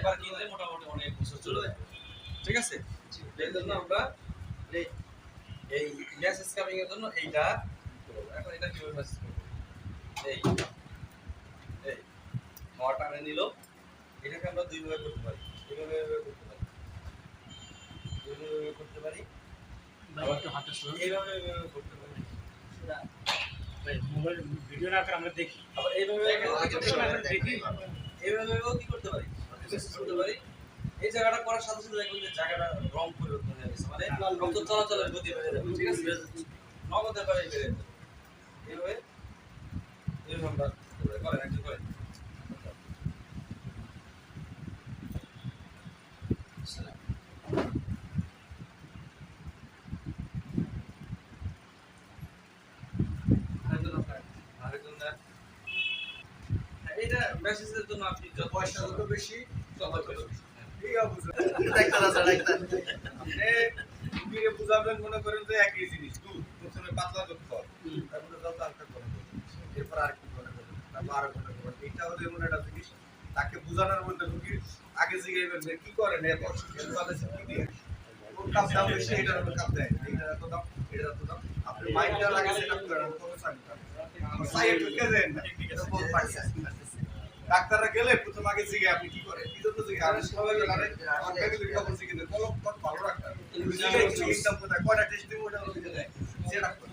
একবার কিনলে মোটামুটি অনেক বছর চলে ঠিক আছে? এই জন্য আমরা এই এই মেসেজ কামিং এর জন্য এইটা এখন এটা কীভাবে মেসেজ করব? এই এই টানে নিল। এটাকে আমরা দুই ভাবে করতে পারি। এইভাবে করতে পারি। করতে পারি। এইভাবে এইভাবে করতে পারি। মোবাইল ভিডিও না করে আমরা দেখি। আবার এইভাবে দেখি এইভাবেও কি করতে পারি? মেসেজ করতে পারি। এই জায়গাটা করার সাথে সাথে দেখবেন যে জায়গাটা রং পরিবর্তন হয়ে গেছে। মানে রক্ত চলাচলের গতি বেড়ে যাবে ঠিক আছে? নগদ ব্যাপারে বেড়ে যাবে। এইভাবে এইভাবে আমরা করেন একটু করেন আরেকজন আপনার আরেকজন দেন। হ্যাঁ, এইটা মেসেজের জন্য আপনি পয়সা যত বেশি তত বেশি। বুঝাবেন মনে করেন যে একই জিনিস। দুধ প্রথমে পাতলা দুধ কর তারপরে যত আরেকটা করে এরপর আর কি করে করবেন তারপর আরও করে করবেন এটা হলো এমন একটা জিনিস। তাকে বোঝানোর মধ্যে রুগীর আগে জিজ্ঞাসা যে কি করেন এত অসুখের বাদে কি দিয়ে? ওর কাপ দাম বেশি? এটার উপর কাপ দেয়। এইটার এত দাম এটার এত দাম। আপনি মাইন্ডটা লাগে সেটা করেন। কত চাই সাইড ঢুকে দেন। এটা বহুত পারছে ডাক্তাররা গেলে প্রথম আগে জিগে আপনি কি করেন? কি জন্য জিগে আরে সবাই খবর জিগে কলম কত ভালো ডাক্তার? কোথায়? কয়টা টেস্ট দিব? ওটা লিখে দেয়। যে ডাক্তার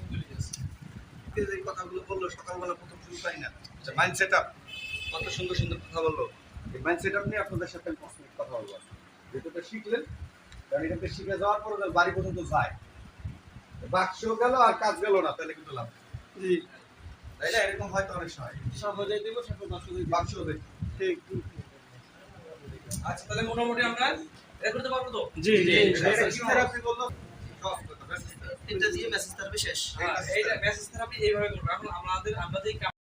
যে কথাগুলো বলল সকালবেলা প্রথম শুরু পাই না। আচ্ছা মাইন্ড সেট আপ কত সুন্দর সুন্দর কথা বলল। এই মাইন্ড সেট আপ নিয়ে আপনাদের সাথে আমি পাঁচ মিনিট কথা বলব। যেটা শিখলেন কারণ এটাতে শিখে যাওয়ার পরে বাড়ি পর্যন্ত যায়। বাক্স গেল আর কাজ গেল না তাহলে কিন্তু লাভ জি। তাই না এরকম হয়তো অনেক সময়। সব দেবো সব বাক্স বাক্স দেখ ঠিক। আচ্ছা তাহলে মোটামুটি আমরা এটা করতে পারব তো? জি জি থেরাপি বলল? সহজ কথা, best therapy। তিনটা দিয়ে মেসেজ শেষ। হ্যাঁ, এইটা মেসেজ থেরাপি এইভাবে করব। এখন আমাদের আমরা